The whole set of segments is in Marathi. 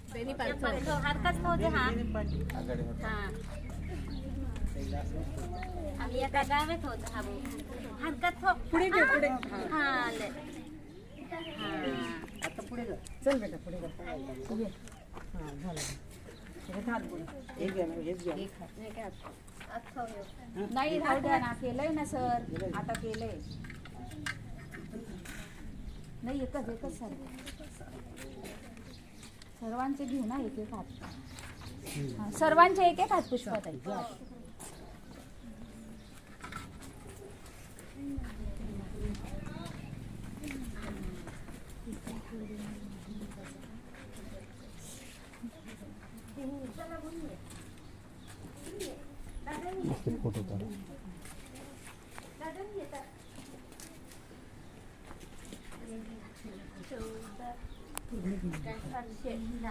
हरकत नव्हते हा हा आम्ही एका गावात होतो हा भाऊ हरकत हो पुढे घे पुढे हा आले आता पुढे जा चल बेटा पुढे जा हा झालं हात बोल एक घ्या ना हेच घ्या नाही राहू द्या ना. केलंय ना सर. आता केलंय. नाही एकच एकच सर. सर्वांचे घे ना एक एक हात. सर्वांचे एक एक हात पुष्पाताई.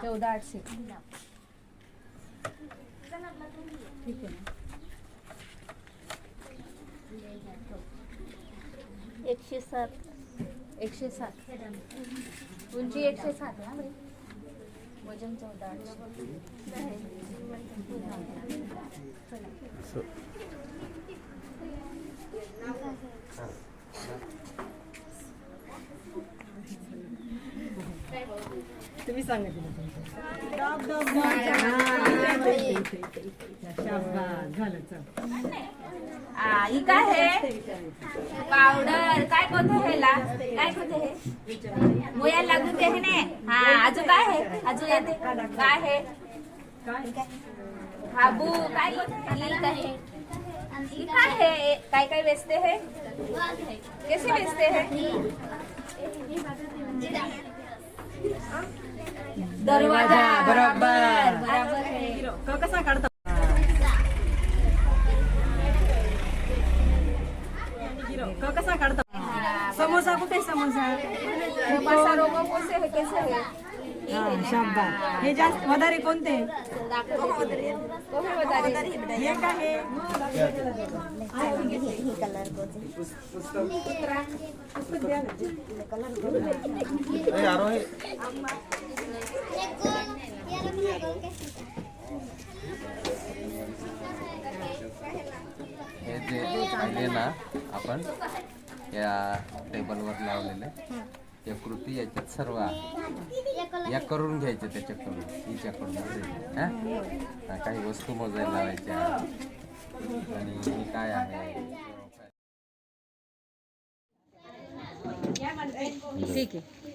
चौदा आठशे ठीक आहे एकशे सात. एकशे सात. उंची एकशे सात ना वजन चौदा आठशे तुम्ही सांगा झालं चल काय आहे पावडर काय कोणतं हे काय कोणतं हे? मोया लागून ते हे ने. हा अजून काय आहे अजून येते. काय आहे हाबू काय? कोणतं ही। काय आहे ही। काय आहे काय काय वेचते हे? कसे वेचते हे? दरवाजा बरोबर. बरोबर आहे क कसा काढता? क कसा काढता? समोसा कुठे समोसा? समोसा रोगो कसे हे कसे हे हा शाबास हे. जास्त वधारे कोणते? हे काय हे हे जे आहे ना आपण या टेबलवर लावलेले या कृती याच्यात सर्व आहे. या करून घ्यायच्या त्याच्याकडून हिच्याकडून हा? हा, काही वस्तू मोजायला लावायच्या. आणि काय आहे? ठीक आहे.